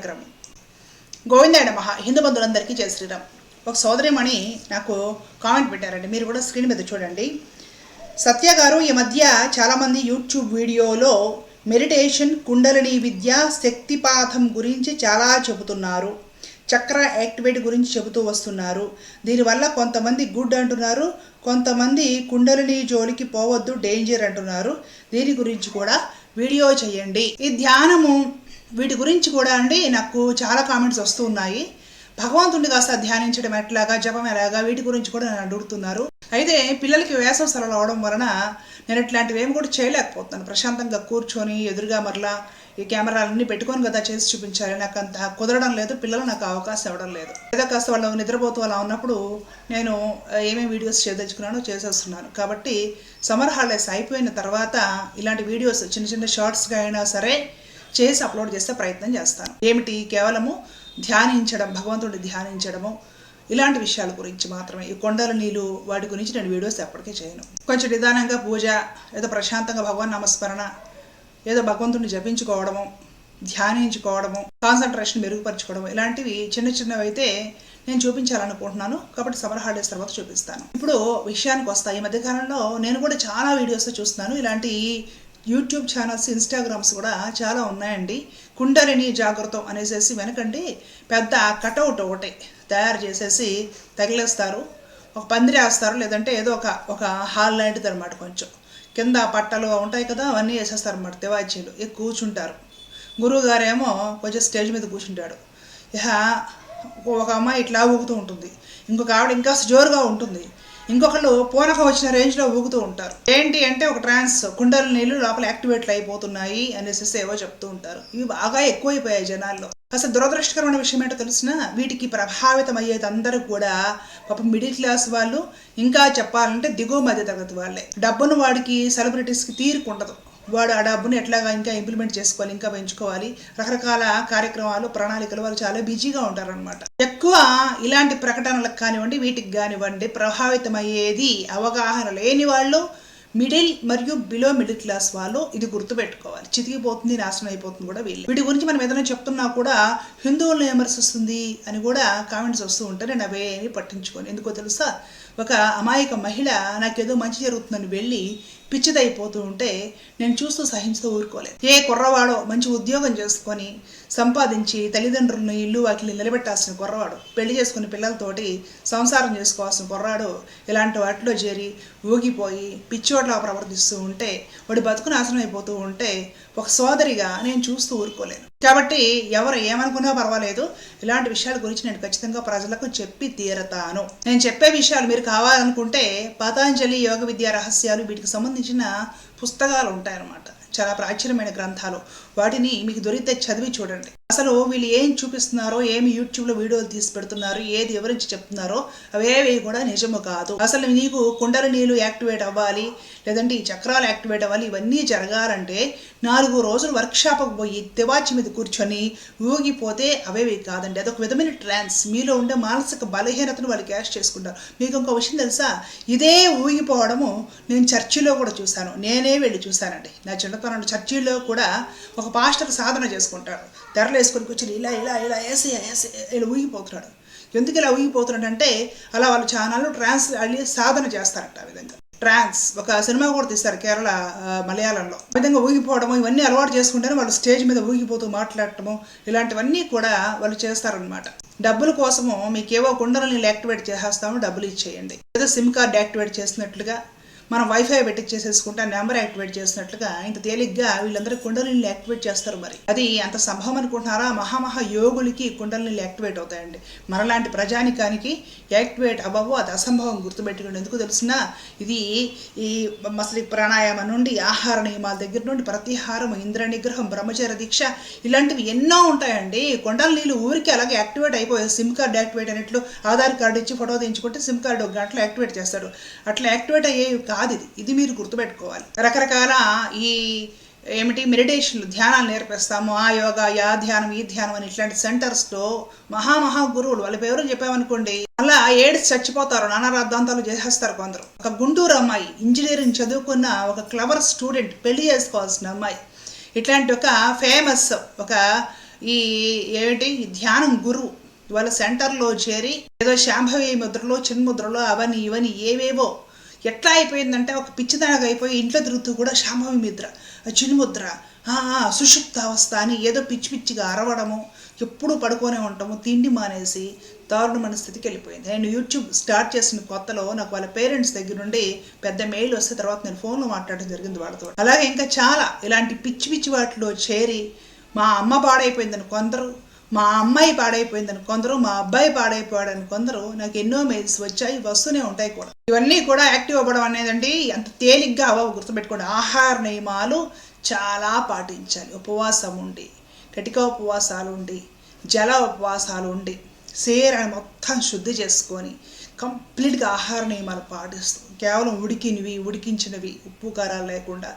కార్యక్రమం. గోవిందాయన మహా హిందూ బంధువులందరికీ జయ శ్రీరామ్. ఒక సోదరిమణి నాకు కామెంట్ పెట్టారండి. మీరు కూడా స్క్రీన్ మీద చూడండి. సత్య గారు ఈ మధ్య చాలామంది యూట్యూబ్ వీడియోలో మెడిటేషన్ కుండలిని విద్య శక్తిపాతం గురించి చాలా చెబుతున్నారు. చక్ర యాక్టివేట్ గురించి చెబుతూ వస్తున్నారు. దీనివల్ల కొంతమంది గుడ్ అంటున్నారు కొంతమంది కుండలిని జోలికి పోవద్దు డేంజర్ అంటున్నారు. దీని గురించి కూడా వీడియో చేయండి. ఈ ధ్యానము వీటి గురించి కూడా అండి నాకు చాలా కామెంట్స్ వస్తూ ఉన్నాయి. భగవంతుడిని కాస్త ధ్యానించడం ఎట్లాగా జపం ఎలాగా వీటి గురించి కూడా నన్ను అడుగుతున్నారు. అయితే పిల్లలకి వేసవి సెలవులు అవడం వలన నేను ఇట్లాంటివి ఏమి కూడా చేయలేకపోతున్నాను. ప్రశాంతంగా కూర్చొని ఎదురుగా మరలా ఈ కెమెరాలన్నీ పెట్టుకొని కదా చేసి చూపించాలి. నాకు అంత కుదరడం లేదు పిల్లలు నాకు అవకాశం ఇవ్వడం లేదు. ఏదో కాస్త వాళ్ళు నిద్రపోతూ అలా ఉన్నప్పుడు నేను ఏమేమి వీడియోస్ చేయదలుచుకున్నానో చేసేస్తున్నాను. కాబట్టి సమ్మర్ హాలిడేస్ అయిపోయిన తర్వాత ఇలాంటి వీడియోస్ చిన్న చిన్న షార్ట్స్గా అయినా సరే చేసి అప్లోడ్ చేస్తే ప్రయత్నం చేస్తాను. ఏమిటి? కేవలము ధ్యానించడం భగవంతుడిని ధ్యానించడము ఇలాంటి విషయాల గురించి మాత్రమే. ఈ కొండల నీళ్ళు వాటి గురించి నేను వీడియోస్ ఎప్పటికీ చేయను. కొంచెం నిదానంగా పూజ ఏదో ప్రశాంతంగా భగవాన్ నామస్మరణ ఏదో భగవంతుడిని జపించుకోవడము ధ్యానించుకోవడము కాన్సన్ట్రేషన్ మెరుగుపరచుకోవడం ఇలాంటివి చిన్న చిన్నవి అయితే నేను చూపించాలనుకుంటున్నాను. కాబట్టి సమ్మర్ హాలిడేస్ తర్వాత చూపిస్తాను. ఇప్పుడు విషయానికి వస్తాయి ఈ మధ్యకాలంలో నేను కూడా చాలా వీడియోస్ చూస్తున్నాను. ఇలాంటి యూట్యూబ్ ఛానల్స్ ఇన్స్టాగ్రామ్స్ కూడా చాలా ఉన్నాయండి. కుండలిని జాగ్రత్త అనేసేసి వెనకండి పెద్ద కటౌట్ ఒకటి తయారు చేసేసి తగిలేస్తారు. ఒక పందిరి వేస్తారు లేదంటే ఏదో ఒక ఒక హాల్ లాంటిది అనమాట కొంచెం. కింద పట్టలు ఉంటాయి కదా అవన్నీ వేసేస్తారు అనమాట తివాచీలు. ఇక కూర్చుంటారు. గురువు గారేమో కొంచెం స్టేజ్ మీద కూర్చుంటాడు. ఇక ఒక అమ్మాయి ఇట్లా ఊగుతూ ఉంటుంది. ఇంకొక ఆవిడ ఇంకా జోరుగా ఉంటుంది. ఇంకొకళ్ళు పూనకం వచ్చిన రేంజ్లో ఊగుతూ ఉంటారు. ఏంటి అంటే ఒక ట్రాన్స్ కుండల నీళ్ళు లోపల యాక్టివేట్లు అయిపోతున్నాయి అనేసి ఏవో చెప్తూ ఉంటారు. ఇవి బాగా ఎక్కువైపోయాయి జనాల్లో. అసలు దురదృష్టకరమైన విషయం ఏంటో తెలిసిన వీటికి ప్రభావితం అయ్యేది అందరూ కూడా పాపం మిడిల్ క్లాస్ వాళ్ళు. ఇంకా చెప్పాలంటే దిగువ మధ్య తరగతి వాళ్ళే. డబ్బును వాడికి సెలబ్రిటీస్కి తీరుకుండదు. వాడు ఆ డబ్బుని ఎట్లాగా ఇంకా ఇంప్లిమెంట్ చేసుకోవాలి ఇంకా పెంచుకోవాలి. రకరకాల కార్యక్రమాలు ప్రణాళికలు వాళ్ళు చాలా బిజీగా ఉంటారనమాట ఎక్కువ ఇలాంటి ప్రకటనలకు కానివ్వండి వీటికి కానివ్వండి ప్రభావితమయ్యేది అవగాహన లేని వాళ్ళు మిడిల్ మరియు బిలో మిడిల్ క్లాస్ వాళ్ళు ఇది గుర్తుపెట్టుకోవాలి. చితికిపోతుంది నాశనం అయిపోతుంది కూడా వీళ్ళు. వీటి గురించి మనం ఏదైనా చెప్తున్నా కూడా హిందువులను విమర్శిస్తుంది అని కూడా కామెంట్స్ వస్తూ ఉంటే నేను అవేమి పట్టించుకోను. ఎందుకో తెలుసా? ఒక అమాయక మహిళ నాకేదో మంచి జరుగుతుందని వెళ్ళి పిచ్చిదైపోతూ ఉంటే నేను చూస్తూ సహించుతూ ఊరుకోలేదు. ఏ కుర్రవాడో మంచి ఉద్యోగం చేసుకొని సంపాదించి తల్లిదండ్రులను ఇల్లు వాటిని నిలబెట్టాల్సిన కుర్రవాడు పెళ్ళి చేసుకుని పిల్లలతోటి సంసారం చేసుకోవాల్సిన కుర్రాడు ఇలాంటి వాటిలో చేరి ఊగిపోయి పిచ్చోట్లా ప్రవర్తిస్తూ ఉంటే వాడి బతుకు నాశనం అయిపోతూ ఉంటే ఒక సోదరిగా నేను చూస్తూ ఊరుకోలేను. కాబట్టి ఎవరు ఏమనుకున్నా పర్వాలేదు. ఇలాంటి విషయాల గురించి నేను ఖచ్చితంగా ప్రజలకు చెప్పి తీరతాను. నేను చెప్పే విషయాలు మీరు కావాలనుకుంటే పతాంజలి యోగ విద్యా రహస్యాలు వీటికి సంబంధించిన పుస్తకాలు ఉంటాయన్నమాట. చాలా ప్రాచీనమైన గ్రంథాలు. వాటిని మీకు దొరికితే చదివి చూడండి. అసలు వీళ్ళు ఏం చూపిస్తున్నారో ఏమి యూట్యూబ్లో వీడియోలు తీసి పెడుతున్నారు ఏది వివరించి చెప్తున్నారో అవేవి కూడా నిజము కాదు. అసలు నీకు కుండల నీళ్ళు యాక్టివేట్ అవ్వాలి లేదంటే ఈ చక్రాలు యాక్టివేట్ అవ్వాలి ఇవన్నీ జరగాలంటే నాలుగు రోజులు వర్క్షాప్కి పోయి తివాచి మీద కూర్చొని ఊగిపోతే అవేవి కాదండి. అదొక విధమైన ట్రాన్స్. మీలో ఉండే మానసిక బలహీనతను వాళ్ళు క్యాష్ చేసుకుంటారు. మీకు ఇంకో విషయం తెలుసా? ఇదే ఊగిపోవడము నేను చర్చిలో కూడా చూశాను. నేనే వెళ్ళి చూశానండి. నా చిన్నతనంలో చర్చిలో కూడా ఒక పాస్టర్ సాధన చేసుకుంటాడు. తెరలు వేసుకొని కూర్చొని ఇలా ఇలా ఇలా వేసి వేసి ఇలా ఊగిపోతున్నాడు. ఎందుకు ఇలా ఊగిపోతున్నాడు అంటే అలా వాళ్ళు ఛానల్ ట్రాన్స్ అల్లి సాధన చేస్తారట ఆ విధంగా. ట్రాన్స్ ఒక సినిమా కూడా తీస్తారు కేరళ మలయాళంలో. ఆ విధంగా ఊగిపోవడము ఇవన్నీ అలవాటు చేసుకుంటేనే వాళ్ళు స్టేజ్ మీద ఊగిపోతూ మాట్లాడటము ఇలాంటివన్నీ కూడా వాళ్ళు చేస్తారనమాట డబ్బుల కోసము మీకేవో కుండలని యాక్టివేట్ చేసేస్తాము డబ్బులు ఇచ్చేయండి. ఏదో సిమ్ కార్డ్ యాక్టివేట్ చేసినట్లుగా మనం వైఫై పెట్టి చేసేసుకుంటే ఆ నెంబర్ యాక్టివేట్ చేసినట్లుగా ఇంత తేలిగ్గా వీళ్ళందరూ కుండలిని యాక్టివేట్ చేస్తారు మరి. అది అంత సంభవం అనుకుంటున్నారా? మహామహా యోగులకి కుండలిని యాక్టివేట్ అవుతాయండి. మనలాంటి ప్రజానికానికి యాక్టివేట్ అవ్వవు అది అసంభవం గుర్తుపెట్టుకోండి. ఎందుకు తెలిసిన ఇది ఈ మసలి ప్రాణాయామం నుండి ఆహార నియమాల దగ్గర నుండి ప్రతిహారం ఇంద్ర నిగ్రహం బ్రహ్మచర్య దీక్ష ఇలాంటివి ఎన్నో ఉంటాయండి. కొండల నీళ్ళు ఊరికి అలాగే యాక్టివేట్ అయిపోయాయి సిమ్ కార్డ్ యాక్టివేట్ అయినట్లు ఆధార్ కార్డు ఇచ్చి ఫోటో తీయించుకుంటే సిమ్ కార్డు ఒక గంటలో యాక్టివేట్ చేస్తాడు. అట్లా యాక్టివేట్ అయ్యే కాదు ఇది. ఇది మీరు గుర్తుపెట్టుకోవాలి. రకరకాల ఈ ఏమిటి మెడిటేషన్లు ధ్యానాలు నేర్పిస్తాము. ఆ యోగా యా ధ్యానం ఈ ధ్యానం అని ఇట్లాంటి సెంటర్స్లో మహామహా గురువులు. వాళ్ళ పేరు చెప్పామనుకోండి అలా ఏడ్స్ చచ్చిపోతారు. నానా రాద్ధాంతాలు చేసేస్తారు కొందరు. ఒక గుంటూరు అమ్మాయి ఇంజనీరింగ్ చదువుకున్న ఒక క్లవర్ స్టూడెంట్ పెళ్ళి చేసుకోవాల్సిన అమ్మాయి. ఇట్లాంటి ఒక ఫేమస్ ఒక ఈ ఏమిటి ధ్యానం గురువు. వాళ్ళ సెంటర్లో చేరి ఏదో శాంభవి ముద్రలో చిన్ముద్రలో అవని ఇవని ఏవేవో ఎట్లా అయిపోయిందంటే ఒక పిచ్చిదానగా అయిపోయి ఇంట్లో తిరుగుతూ కూడా శాంభవి ముద్ర చిన్ముద్ర సుషుప్త అవస్థ అని ఏదో పిచ్చి పిచ్చిగా అరవడము ఎప్పుడు పడుకొనే ఉంటాము తిండి మానేసి దారుణమైన స్థితికి వెళ్ళిపోయింది. నేను యూట్యూబ్ స్టార్ట్ చేసిన కొత్తలో నాకు వాళ్ళ పేరెంట్స్ దగ్గర నుండి పెద్ద మెయిల్ వస్తే తర్వాత నేను ఫోన్లో మాట్లాడడం జరిగింది వాళ్ళతో. అలాగే ఇంకా చాలా ఇలాంటి పిచ్చి పిచ్చి వాటిలో చేరి మా అమ్మ పాడైపోయిందని కొందరు మా అమ్మాయి పాడైపోయిందని కొందరు మా అబ్బాయి పాడైపోయాడని కొందరు నాకు ఎన్నో మెయిల్స్ వచ్చాయి వస్తూనే ఉంటాయి కూడా. ఇవన్నీ కూడా యాక్టివ్ అవ్వడం అనేదండి అంత తేలిగ్గా అవ్వవు గుర్తుపెట్టుకోండి. ఆహార నియమాలు చాలా పాటించాలి. ఉపవాసం ఉండి కటిక ఉపవాసాలు ఉండి జల ఉపవాసాలు ఉండి శరీరాన్ని మొత్తం శుద్ధి చేసుకొని కంప్లీట్గా ఆహార నియమాలు పాటిస్తూ కేవలం ఉడికినవి ఉడికించినవి ఉప్పు కారాలు లేకుండా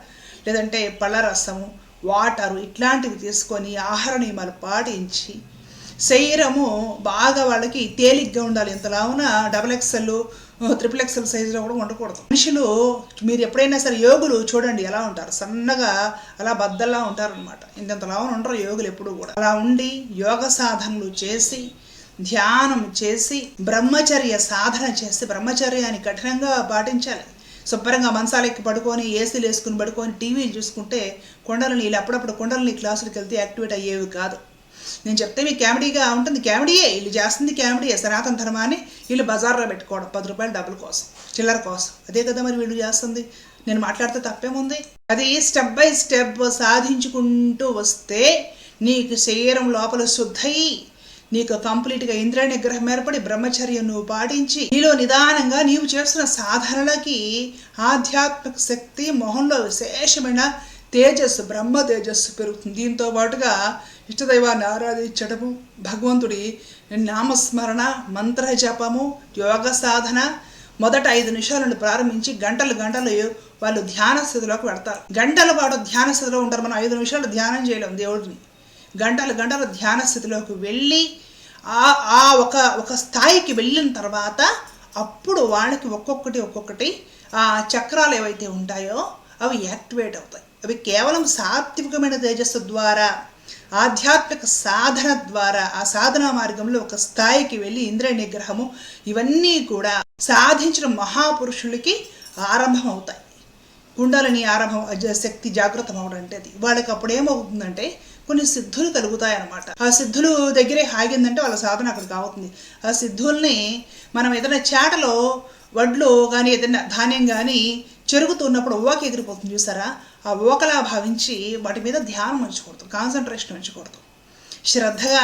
లేదంటే పళ్ళ రసము వాటరు ఇట్లాంటివి తీసుకొని ఆహార నియమాలు పాటించి శరీరము బాగా వాళ్ళకి తేలిగ్గా ఉండాలి. ఇంతలావున డబల్ ఎక్సెల్ త్రిపుల్ ఎక్సెల్ సైజులో కూడా ఉండకూడదు మనుషులు మీరు ఎప్పుడైనా సరే యోగులు చూడండి ఎలా ఉంటారు. సన్నగా అలా బద్దల్లా ఉంటారనమాట ఇంతలావున ఉండరు యోగులు ఎప్పుడు కూడా. అలా ఉండి యోగ సాధనలు చేసి ధ్యానం చేసి బ్రహ్మచర్య సాధన చేసి బ్రహ్మచర్యాన్ని కఠినంగా పాటించాలి. శుభ్రంగా మంచాలెక్కి పడుకొని ఏసీలు వేసుకుని పడుకొని టీవీలు చూసుకుంటే కొండలని వీళ్ళు అప్పుడప్పుడు కొండలని క్లాసులకు వెళ్తే యాక్టివేట్ అయ్యేవి కాదు. నేను చెప్తే మీకు కామెడీగా ఉంటుంది. కామెడీయే. వీళ్ళు చేస్తుంది కామెడీయే సనాతన ధర్మాన్ని వీళ్ళు బజార్లో పెట్టుకోవడం. పది రూపాయలు డబ్బుల కోసం. చిల్లర కోసం. అదే కదా మరి వీళ్ళు చేస్తుంది. నేను మాట్లాడితే తప్పేముంది? అది స్టెప్ బై స్టెప్ సాధించుకుంటూ వస్తే నీకు శరీరం లోపల శుద్ధయి. నీకు కంప్లీట్గా ఇంద్ర నిగ్రహం ఏర్పడి బ్రహ్మచర్యం నువ్వు పాటించి నీలో నిదానంగా నీవు చేస్తున్న సాధనలకి ఆధ్యాత్మిక శక్తి మొహంలో విశేషమైన తేజస్సు బ్రహ్మ తేజస్సు పెరుగుతుంది. దీంతో పాటుగా ఇష్టదైవాన్ని ఆరాధించడము భగవంతుడి నామస్మరణ మంత్ర జపము యోగ సాధన మొదట ఐదు నిమిషాలను ప్రారంభించి గంటలు గంటలు వాళ్ళు ధ్యాన స్థితిలోకి పెడతారు గంటల పాటు ధ్యాన స్థితిలో ఉంటారు. మనం ఐదు నిమిషాలు ధ్యానం చేయలేము దేవుడిని. గంటలు గంటలు ధ్యాన స్థితిలోకి వెళ్ళి ఆ ఆ ఒక ఒక స్థాయికి వెళ్ళిన తర్వాత అప్పుడు వాళ్ళకి ఒక్కొక్కటి ఒక్కొక్కటి ఆ చక్రాలు ఏవైతే ఉంటాయో అవి యాక్టివేట్ అవుతాయి. అవి కేవలం సాత్వికమైన తేజస్సు ద్వారా ఆధ్యాత్మిక సాధన ద్వారా ఆ సాధన మార్గంలో ఒక స్థాయికి వెళ్ళి ఇంద్ర నిగ్రహము ఇవన్నీ కూడా సాధించిన మహాపురుషులకి ఆరంభం అవుతాయి కుండలని ఆరంభం శక్తి జాగృతం అవడం అంటే అది. వాళ్ళకి అప్పుడు ఏమవుతుందంటే కొన్ని సిద్ధులు కలుగుతాయి అన్నమాట ఆ సిద్ధులు దగ్గరే ఆగిందంటే వాళ్ళ సాధన అక్కడికి అవుతుంది ఆ సిద్ధుల్ని మనం ఏదైనా చేటలో వడ్లు కానీ ఏదైనా ధాన్యం కానీ చెరుగుతున్నప్పుడు ఓకే ఎగిరిపోతుంది చూసారా? ఆ ఓకలా భావించి వాటి మీద ధ్యానం ఉంచకూడదు కాన్సన్ట్రేషన్ ఉంచకూడదు. శ్రద్ధగా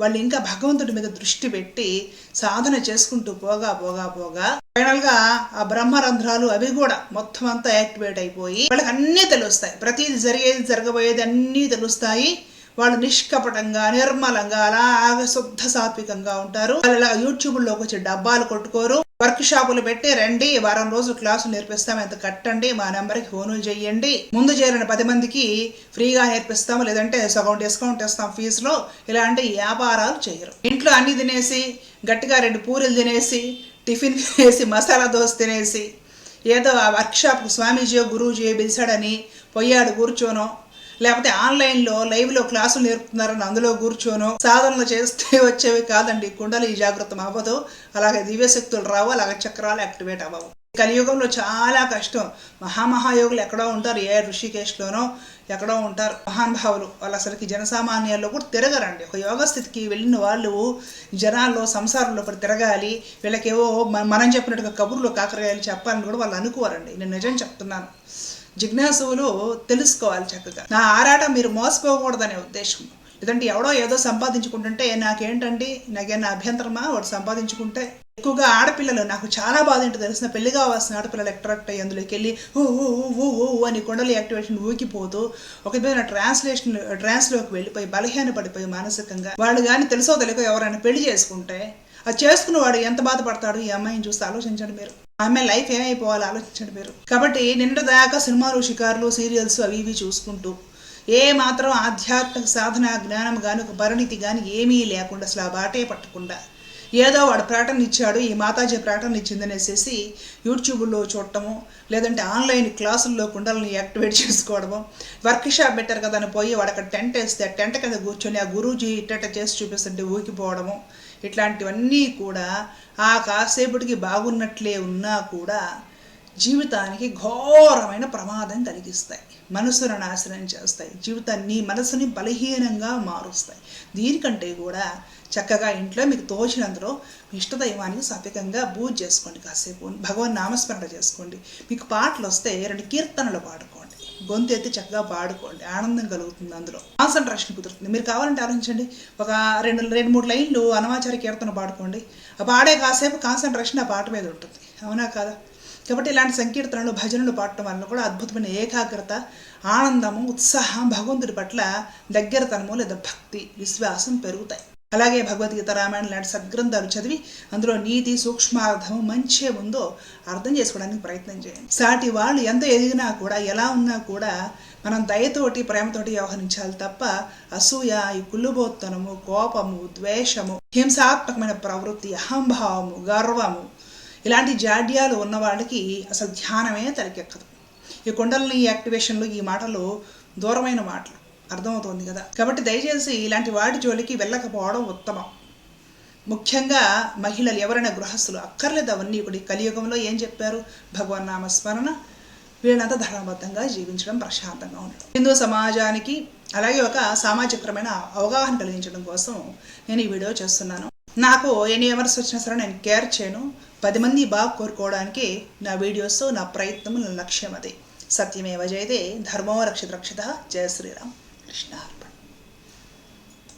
వాళ్ళు ఇంకా భగవంతుడి మీద దృష్టి పెట్టి సాధన చేసుకుంటూ పోగా పోగా పోగా ఫైనల్గా ఆ బ్రహ్మరంధ్రాలు అవి కూడా మొత్తం అంతా యాక్టివేట్ అయిపోయి వాళ్ళకి అన్నీ తెలుస్తాయి. ప్రతిది జరిగేది జరగబోయేది అన్నీ తెలుస్తాయి. వాళ్ళు నిష్కపటంగా నిర్మలంగా అలాగ శుద్ధ సాత్వికంగా ఉంటారు. వాళ్ళు యూట్యూబ్లోకి వచ్చి డబ్బాలు కొట్టుకోరు. వర్క్ షాపులు పెట్టి రండి వారం రోజులు క్లాసులు నేర్పిస్తాం ఎంత కట్టండి మా నెంబర్కి ఫోనులు చేయండి. ముందు చేరిన పది మందికి ఫ్రీగా నేర్పిస్తాము లేదంటే సగం డిస్కౌంట్ ఇస్తాం ఫీజులో. ఇలాంటి వ్యాపారాలు చేయరు. ఇంట్లో అన్ని తినేసి గట్టిగా రెండు పూరీలు తినేసి టిఫిన్ తినేసి మసాలా దోశ తినేసి ఏదో ఆ వర్క్షాప్కు స్వామీజీ గురూజీ పిలిచాడని పొయ్యాడు కూర్చోను. లేకపోతే ఆన్లైన్లో లైవ్లో క్లాసులు నేర్పుతున్నారని అందులో కూర్చోను. సాధనలు చేస్తే వచ్చేవి కాదండి. కుండలు ఈ జాగ్రత్త అవ్వదు. అలాగే దివ్యశక్తులు రావు. అలాగే చక్రాలు యాక్టివేట్ అవ్వవు. కలియుగంలో చాలా కష్టం. మహామహాయోగులు ఎక్కడో ఉంటారు. ఏ ఋషికేశ్లోనో ఎక్కడో ఉంటారు. మహానుభావులు వాళ్ళు అసలుకి జనసామాన్యాల్లో కూడా తిరగరండి. ఒక యోగ స్థితికి వెళ్ళిన వాళ్ళు జనాల్లో సంసారంలో ఒకటి తిరగాలి. వీళ్ళకేవో మనం చెప్పినట్టుగా కబుర్లు కాకరకాయలు చెప్పాలని కూడా వాళ్ళు అనుకోరండి. నేను నిజం చెప్తున్నాను. జిజ్ఞాసువులు తెలుసుకోవాలి చక్కగా. నా ఆరాట మీరు మోసపోకూడదనే ఉద్దేశం. లేదంటే ఎవడో ఏదో సంపాదించుకుంటుంటే నాకేంటండి? నాకేనా అభ్యంతరమా? వాడు సంపాదించుకుంటే ఎక్కువగా ఆడపిల్లలు నాకు చాలా బాధ ఏంటో తెలిసిన పెళ్ళి కావాల్సిన ఆడపిల్లలు అట్రాక్ట్ అయ్యి అందులోకి వెళ్ళి ఊ ఊ ఊ అని కొండలు యాక్టివేషన్ ఊకిపోతూ ఒక విధమైన ట్రాన్స్లేషన్ ట్రాన్స్లోకి వెళ్ళిపోయి బలహీన పడిపోయి మానసికంగా. వాళ్ళు కానీ తెలుసో తెలియక ఎవరైనా పెళ్ళి చేసుకుంటే అది చేసుకున్న వాడు ఎంత బాధపడతాడు? ఈ అమ్మాయిని చూస్తే ఆలోచించండి మీరు. ఆమె లైఫ్ ఏమైపోవాలి ఆలోచించండి మీరు. కాబట్టి నిన్న దాకా సినిమాలు షికార్లు సీరియల్స్ అవి ఇవి చూసుకుంటూ ఏ మాత్రం ఆధ్యాత్మిక సాధన జ్ఞానం కానీ ఒక పరిణితి కానీ ఏమీ లేకుండా అసలు ఆ బాటే పట్టకుండా ఏదో వాడు ప్రకటన ఇచ్చాడు ఈ మాతాజీ ప్రకటన ఇచ్చిందనేసేసి యూట్యూబ్లో చూడటము లేదంటే ఆన్లైన్ క్లాసుల్లో కుండలని యాక్టివేట్ చేసుకోవడము వర్క్ షాప్ పెట్టారు కదా అని పోయి వాడు అక్కడ టెంట్ వేస్తే ఆ టెంట్ కింద కూర్చొని ఆ గురూజీ ఇట్టట చేసి చూపిస్తుంటే ఊకిపోవడము ఇట్లాంటివన్నీ కూడా ఆ కాసేపటికి బాగున్నట్లే ఉన్నా కూడా జీవితానికి ఘోరమైన ప్రమాదం కలిగిస్తాయి. మనసును నాశనం చేస్తాయి. జీవితాన్ని మనసుని బలహీనంగా మారుస్తాయి. దీనికంటే కూడా చక్కగా ఇంట్లో మీకు తోచినందులో మీ ఇష్టదైవానికి సపేకంగా పూజ చేసుకోండి కాసేపు. భగవన్ నామస్మరణ చేసుకోండి. మీకు పాటలు వస్తే రెండు కీర్తనలు పాడుకోండి. గొంతు ఎత్తి చక్కగా పాడుకోండి. ఆనందం కలుగుతుంది అందులో. కాన్సన్ట్రేషన్ కుదురుతుంది. మీరు కావాలంటే ఆలోచించండి. ఒక రెండు రెండు మూడు లైన్లు అనవాచార కీర్తన పాడుకోండి. ఆ పాడే కాసేపు కాన్సన్ట్రేషన్ ఆ పాట మీద ఉంటుంది. అవునా కాదా? కాబట్టి ఇలాంటి సంకీర్తనలు భజనలు పాడటం వల్ల కూడా అద్భుతమైన ఏకాగ్రత ఆనందము ఉత్సాహం భగవంతుడి పట్ల దగ్గరతనము లేదా భక్తి విశ్వాసం పెరుగుతాయి. అలాగే భగవద్గీత రామాయణం లాంటి సద్గ్రంథాలు చదివి అందులో నీతి సూక్ష్మార్థము మంచి ఉందో అర్థం చేసుకోవడానికి ప్రయత్నం చేయండి. సాటి వాళ్ళు ఎంత ఎదిగినా కూడా ఎలా ఉన్నా కూడా మనం దయతోటి ప్రేమతోటి వ్యవహరించాలి తప్ప అసూయ ఈ కుళ్ళుబోత్తనము కోపము ద్వేషము హింసాత్మకమైన ప్రవృత్తి అహంభావము గర్వము ఇలాంటి జాడ్యాలు ఉన్న వాళ్ళకి అసలు ధ్యానమే తలకెక్కదు ఈ కొండలని ఈ యాక్టివేషన్లు ఈ మాటలు దూరమైన మాటలు. అర్థమవుతోంది కదా. కాబట్టి దయచేసి ఇలాంటి వాటి జోలికి వెళ్ళకపోవడం ఉత్తమం. ముఖ్యంగా మహిళలు ఎవరైనా గృహస్థులు అక్కర్లేదు అవన్నీ ఇప్పుడు కలియుగంలో ఏం చెప్పారు? భగవన్ నామస్మరణ. వీళ్ళంతా ధర్మబద్ధంగా జీవించడం ప్రశాంతంగా ఉండడం. హిందూ సమాజానికి అలాగే ఒక సామాజికమైన అవగాహన కలిగించడం కోసం నేను ఈ వీడియో చేస్తున్నాను. నాకు ఎన్ని విమర్శ వచ్చినా సరే నేను కేర్ చేయను. పది మంది బాగా కోరుకోవడానికి నా వీడియోస్ నా ప్రయత్నం నా లక్ష్యం అది. సత్యమేవ జయతే ధర్మో రక్షిత రక్షిత. జయ శ్రీరామ్. Schlafen.